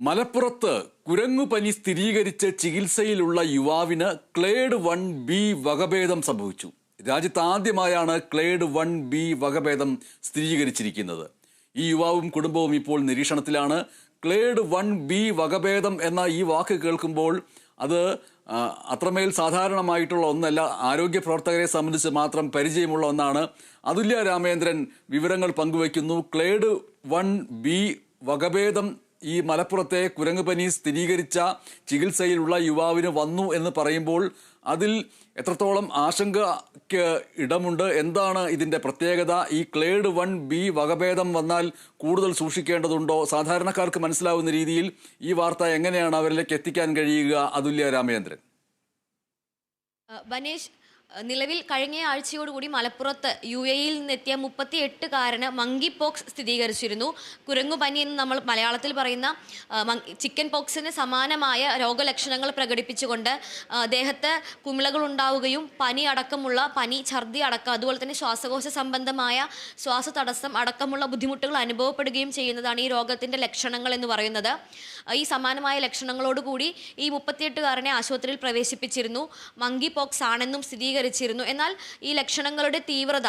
മലപ്പുറത്ത് കുരങ്ങുപനി സ്ഥിരീകരിച്ച് ചികിത്സയിലുള്ള യുവാവിന് ക്ലേഡ് വൺ ബി വകഭേദം സംഭവിച്ചു. രാജ്യത്ത് ആദ്യമായാണ് ക്ലേഡ് വൺ ബി വകഭേദം സ്ഥിരീകരിച്ചിരിക്കുന്നത്. ഈ യുവാവും കുടുംബവും ഇപ്പോൾ നിരീക്ഷണത്തിലാണ്. ക്ലേഡ് വൺ ബി വകഭേദം എന്ന ഈ വാക്ക് കേൾക്കുമ്പോൾ അത് അത്രമേൽ സാധാരണമായിട്ടുള്ള ഒന്നല്ല ആരോഗ്യ പ്രവർത്തകരെ സംബന്ധിച്ച് മാത്രം പരിചയമുള്ള ഒന്നാണ്. അതുല്യ രാമേന്ദ്രൻ വിവരങ്ങൾ പങ്കുവയ്ക്കുന്നു. ക്ലേഡ് വൺ ബി വകഭേദം ഈ മലപ്പുറത്തെ കുരങ്ങുപനി സ്ഥിരീകരിച്ച ചികിത്സയിലുള്ള യുവാവിന് വന്നു എന്ന് പറയുമ്പോൾ അതിൽ എത്രത്തോളം ആശങ്കയ്ക്ക് ഇടമുണ്ട്? എന്താണ് ഇതിന്റെ പ്രത്യേകത? ഈ ക്ലേഡ് വൺ ബി വകഭേദം വന്നാൽ കൂടുതൽ സൂക്ഷിക്കേണ്ടതുണ്ടോ? സാധാരണക്കാർക്ക് മനസ്സിലാവുന്ന രീതിയിൽ ഈ വാർത്ത എങ്ങനെയാണ് അവരിലേക്ക് എത്തിക്കാൻ കഴിയുക? അതുല്യ രാമചന്ദ്രൻ. ബനേഷ് നിലവിൽ കഴിഞ്ഞ ആഴ്ചയോടുകൂടി മലപ്പുറത്ത് യു എയിൽ നിന്നെത്തിയ മുപ്പത്തി എട്ടുകാരന് മങ്കി പോക്സ് സ്ഥിരീകരിച്ചിരുന്നു. കുരങ്ങുപനി എന്ന് നമ്മൾ മലയാളത്തിൽ പറയുന്ന ചിക്കൻ പോക്സിന് സമാനമായ രോഗലക്ഷണങ്ങൾ പ്രകടിപ്പിച്ചുകൊണ്ട് ദേഹത്ത് കുമിളകൾ ഉണ്ടാവുകയും പനി അടക്കമുള്ള പനി ഛർദി അടക്കം അതുപോലെ തന്നെ ശ്വാസകോശ സംബന്ധമായ ശ്വാസ തടസ്സം അടക്കമുള്ള ബുദ്ധിമുട്ടുകൾ അനുഭവപ്പെടുകയും ചെയ്യുന്നതാണ് ഈ രോഗത്തിന്റെ ലക്ഷണങ്ങൾ എന്ന് പറയുന്നത്. ഈ സമാനമായ ലക്ഷണങ്ങളോടുകൂടി ഈ മുപ്പത്തിയെട്ടുകാരനെ ആശുപത്രിയിൽ പ്രവേശിപ്പിച്ചിരുന്നു. മങ്കി പോക്സ് ആണെന്നും സ്ഥിരീകരിച്ചിരുന്നു എന്നാൽ ഈ ലക്ഷണങ്ങളുടെ തീവ്രത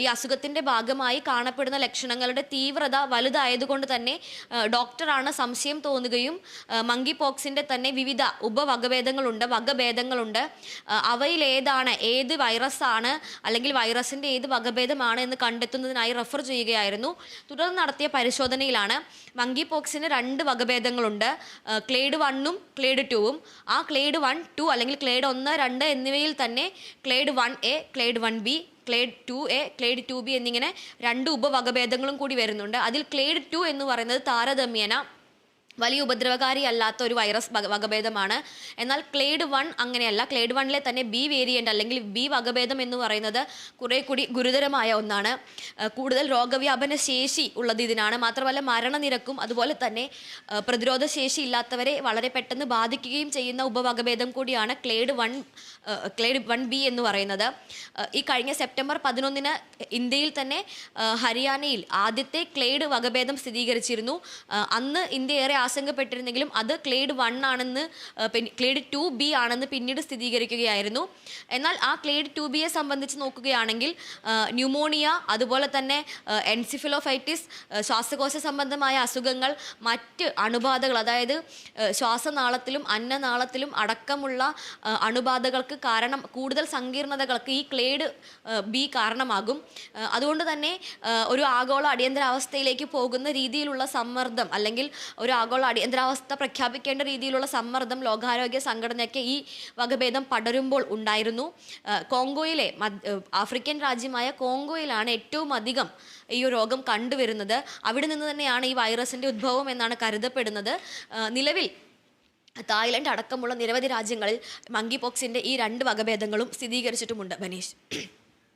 ഈ അസുഖത്തിന്റെ ഭാഗമായി കാണപ്പെടുന്ന ലക്ഷണങ്ങളുടെ തീവ്രത വലുതായതുകൊണ്ട് തന്നെ ഡോക്ടറാണ് സംശയം തോന്നുകയും മങ്കി പോക്സിന്റെ തന്നെ വിവിധ ഉപവകഭേദങ്ങളുണ്ട് വകഭേദങ്ങളുണ്ട്. അവയിലേതാണ് ഏത് വൈറസ് ആണ് അല്ലെങ്കിൽ വൈറസിന്റെ ഏത് വകഭേദമാണ് എന്ന് കണ്ടെത്തുന്നതിനായി റെഫർ ചെയ്യുകയായിരുന്നു. തുടർന്ന് നടത്തിയ പരിശോധനയിലാണ് മങ്കി പോക്സിന് രണ്ട് വകഭേദങ്ങളുണ്ട്. ക്ലേഡ് വണ്ണും ക്ലേഡ് ടുവും ആ ക്ലേഡ് വൺ ടു അല്ലെങ്കിൽ ക്ലേഡ് ഒന്ന് രണ്ട് എന്നിവയിൽ തന്നെ clade one A clade one B clade two A clade two B എന്നിങ്ങനെ രണ്ട് ഉപവകഭേദങ്ങളും കൂടി വരുന്നുണ്ട്. അതിൽ ക്ലേഡ് ടു എന്ന് പറയുന്നത് താരതമ്യേന വലിയ ഉപദ്രവകാരി അല്ലാത്ത ഒരു വൈറസ് വക- വകഭേദമാണ്. എന്നാൽ ക്ലേഡ് വൺ അങ്ങനെയല്ല. ക്ലേഡ് വണ്ണിലെ തന്നെ ബി വേരിയന്റ് അല്ലെങ്കിൽ ബി വകഭേദം എന്ന് പറയുന്നത് കുറേ കൂടി ഗുരുതരമായ ഒന്നാണ്. കൂടുതൽ രോഗവ്യാപന ശേഷി ഉള്ളത് ഇതിനാണ്. മാത്രമല്ല മരണനിരക്കും അതുപോലെ തന്നെ പ്രതിരോധ ശേഷി ഇല്ലാത്തവരെ വളരെ പെട്ടെന്ന് ബാധിക്കുകയും ചെയ്യുന്ന ഉപവകഭേദം കൂടിയാണ് clade one clade one B എന്ന് പറയുന്നത്. ഈ കഴിഞ്ഞ സെപ്റ്റംബർ പതിനൊന്നിന് ഇന്ത്യയിൽ തന്നെ ഹരിയാനയിൽ ആദ്യത്തെ ക്ലേഡ് വകഭേദം സ്ഥിരീകരിച്ചിരുന്നു. അന്ന് ഇന്ത്യ ഏറെ ആശങ്കപ്പെട്ടിരുന്നെങ്കിലും അത് ക്ലേഡ് വൺ ആണെന്ന് ക്ലേഡ് ടു ബി ആണെന്ന് പിന്നീട് സ്ഥിരീകരിക്കുകയായിരുന്നു. എന്നാൽ ആ ക്ലേഡ് ടു ബിയെ സംബന്ധിച്ച് നോക്കുകയാണെങ്കിൽ ന്യൂമോണിയ അതുപോലെ തന്നെ എൻസിഫിലോഫൈറ്റിസ് ശ്വാസകോശ സംബന്ധമായ അസുഖങ്ങൾ മറ്റ് അണുബാധകൾ അതായത് ശ്വാസനാളത്തിലും അന്നനാളത്തിലും അടക്കമുള്ള അണുബാധകൾക്ക് കാരണം കൂടുതൽ സങ്കീർണതകൾക്ക് ഈ ക്ലേഡ് ബി കാരണമാകും. അതുകൊണ്ട് തന്നെ ഒരു ആഗോള അടിയന്തരാവസ്ഥയിലേക്ക് പോകുന്ന രീതിയിലുള്ള സമ്മർദ്ദം അല്ലെങ്കിൽ ഒരു ആഗോള അടിയന്തരാവസ്ഥ പ്രഖ്യാപിക്കേണ്ട രീതിയിലുള്ള സമ്മർദ്ദം ലോകാരോഗ്യ സംഘടനയ്ക്ക് ഈ വകഭേദം പടരുമ്പോൾ ഉണ്ടായിരുന്നു. കോങ്കോയിലെ ആഫ്രിക്കൻ രാജ്യമായ കോങ്കോയിലാണ് ഏറ്റവും അധികം ഈ രോഗം കണ്ടുവരുന്നത്. അവിടെ നിന്ന് തന്നെയാണ് ഈ വൈറസിന്റെ ഉദ്ഭവം എന്നാണ് കരുതപ്പെടുന്നത്. നിലവിൽ തായ്ലൻഡ് അടക്കമുള്ള നിരവധി രാജ്യങ്ങളിൽ മങ്കി പോക്സിന്റെ ഈ രണ്ട് വകഭേദങ്ങളും സ്ഥിരീകരിച്ചിട്ടുമുണ്ട് ബനീഷ്